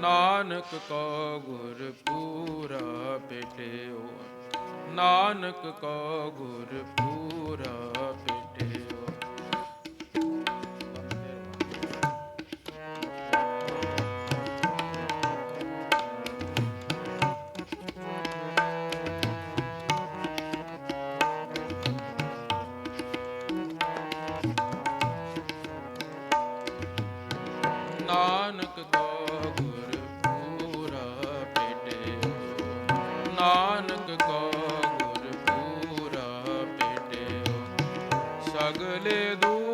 ਨਾਨਕ ਕੋ ਗੁਰ ਪੂਰਾ ਭੇਟਿਓ ਨਾਨਕ ਕੋ ਗੁਰ ਪੂਰਾ सगले दूर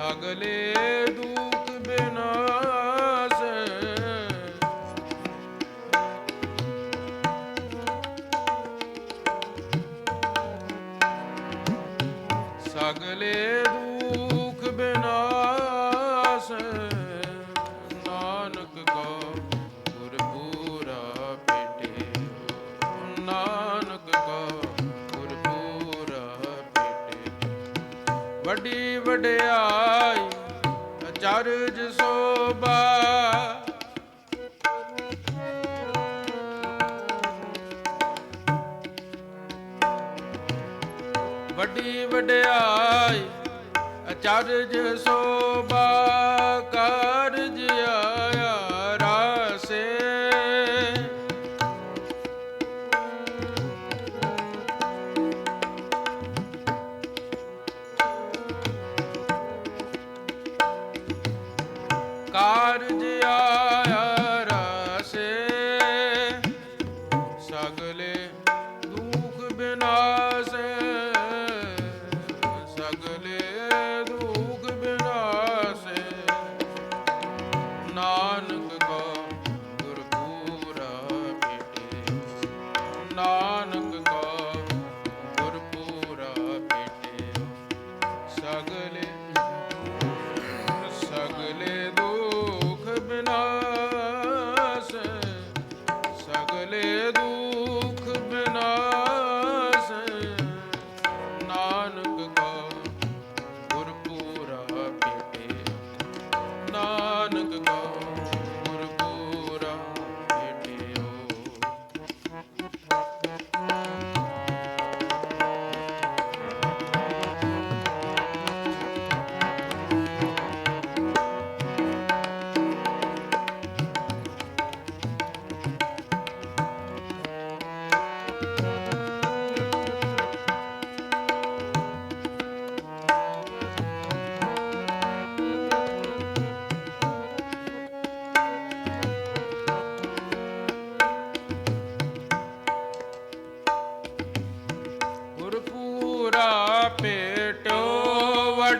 ਸਗਲੇ ਦੂਤ ਬਿਨਾਸ ਸਗਲੇ ਦੁਖ ਬਿਨਾਸ ਨਾਨਕ ਕੋ ਗੁਰਪੂਰਾ ਪੇਟੇ ਨਾਨਕ ਕੋ ਗੁਰਪੂਰਾ ਪੇਟੇ ਵੱਡੀ ਵਡਿਆ ਅਰਜ ਵੱਡੀ ਵਡਿਆਈ ਅਚਰਜ ਸੋਬਾ Hallelujah.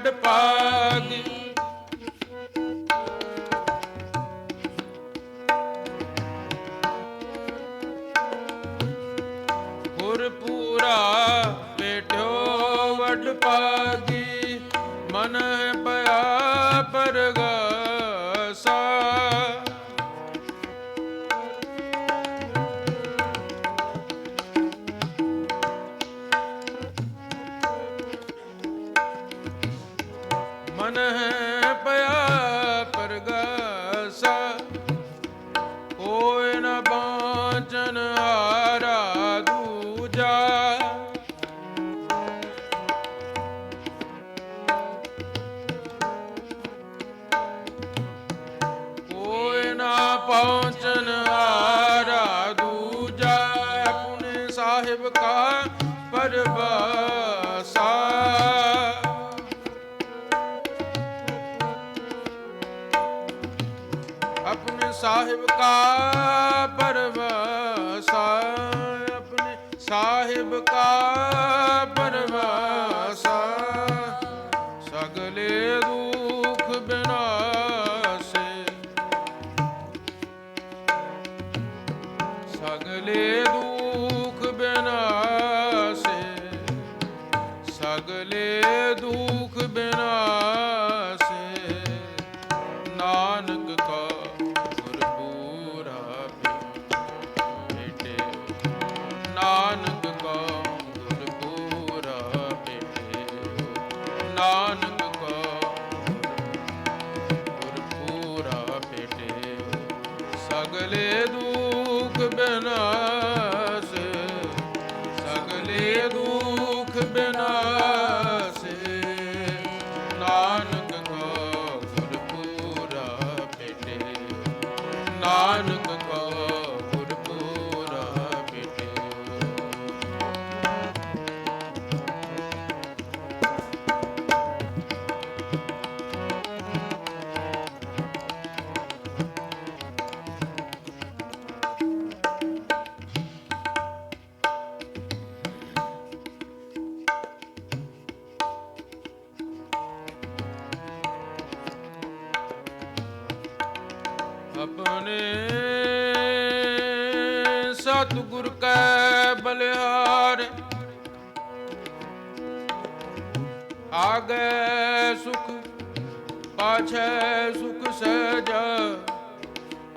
ਛੱਡ ਆਪਣੇ ਸਾਹਿਬ ਕਾ ਪਰਵਾਸਾ ਆਪਣੇ ਸਾਹਿਬ ਕਾ ਪਰਵਾਸਾ। ਸਗਲੇ ਦੁੱਖ ਬਿਨਾਸੇ। ਸਗਲੇ ਦੁੱਖ ਬਿਨਾਸੇ ਨਾਨਕ ਕਾ ਗੁਰਪੂਰਾ ਭੇਟੇ ਸਗਲੇ ਦੁਖ ਬਿਨਾਸੇ, ਸਗਲੇ ਦੁਖ ਬਿਨਾਸੇ। ਨਾਨਕ ਕਾ ਗੁਰਪੂਰਾ ਭੇਟੇ ਨਾਨਕ ਸਤਿਗੁਰ ਕੈ ਬਲਿਹਾਰ। ਆਗੇ ਸੁਖ, ਪਾਛੈ ਸੁਖ ਸਹਿਜਾ।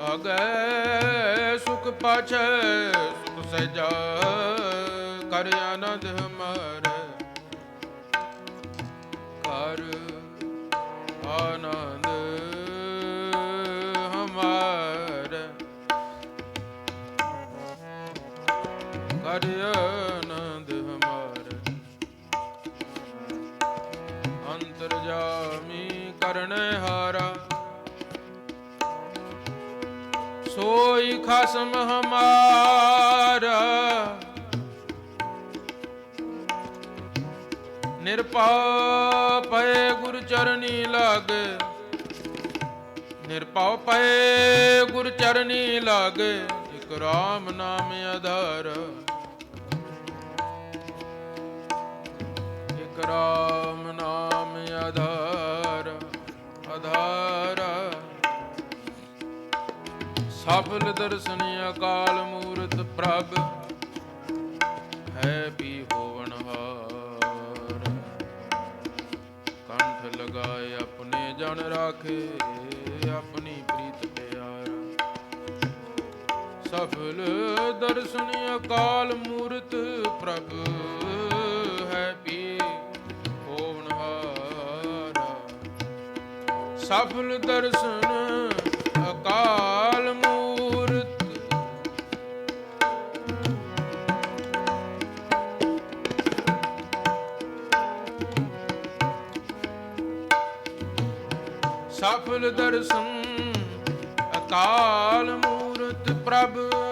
ਆਗੇ ਸੁਖ, ਪਾਛੈ ਸੁਖ ਸਹਿਜਾ। ਕਰ ਆਨੰਦ ਹਮਾਰੇ ਕਰ ਆਨੰਦ ਹਮਾਰੇ। ਅੰਤਰਜਾਮੀ ਕਰਨੇ ਹਾਰਾ। ਸੋਈ ਖਸਮ ਹਮਾਰਾ। ਨਿਰਪਉ ਪਏ ਗੁਰ ਚਰਨੀ ਲਾਗੇ। ਨਿਰਪਉ ਪਏ ਗੁਰ ਚਰਨੀ ਲਾਗੇ। ਇਕ ਰਾਮ ਨਾਮ ਆਧਾਰ। ਇਕ ਰਾਮ ਨਾਮ ਆਧਾਰ ਆਧਾਰ। ਸਫਲ ਦਰਸ਼ਨ ਅਕਾਲ ਮੂਰਤ ਪ੍ਰਭ, ਹੈ ਵੀ ਹੋਵਨ ਹਾਰ। ਕੰਠ ਲਗਾਏ ਆਪਣੇ ਜਨ ਰਾਖੇ, ਆਪਣੀ ਪ੍ਰੀਤ ਪਿਆਰਾ। ਸਫਲ ਦਰਸ਼ਨ ਅਕਾਲ ਮੂਰਤ ਪ੍ਰਭ ਸਫਲ ਦਰਸ਼ਨ ਅਕਾਲ ਮੂਰਤ। ਸਫਲ ਦਰਸ਼ਨ ਅਕਾਲ ਮੂਰਤ ਪ੍ਰਭ।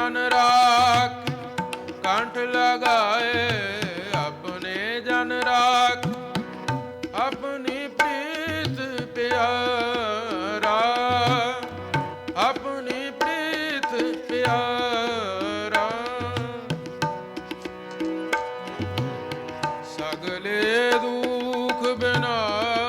ਜਨ ਰਾਖ, ਕੰਠ ਲਗਾਏ ਆਪਣੇ ਜਨ ਰਾਖ। ਆਪਣੀ ਪ੍ਰੀਤ ਪਿਆਰਾ, ਆਪਣੀ ਪ੍ਰੀਤ ਪਿਆਰਾ। ਸਗਲੇ ਦੁਖ ਬਿਨਾਸੇ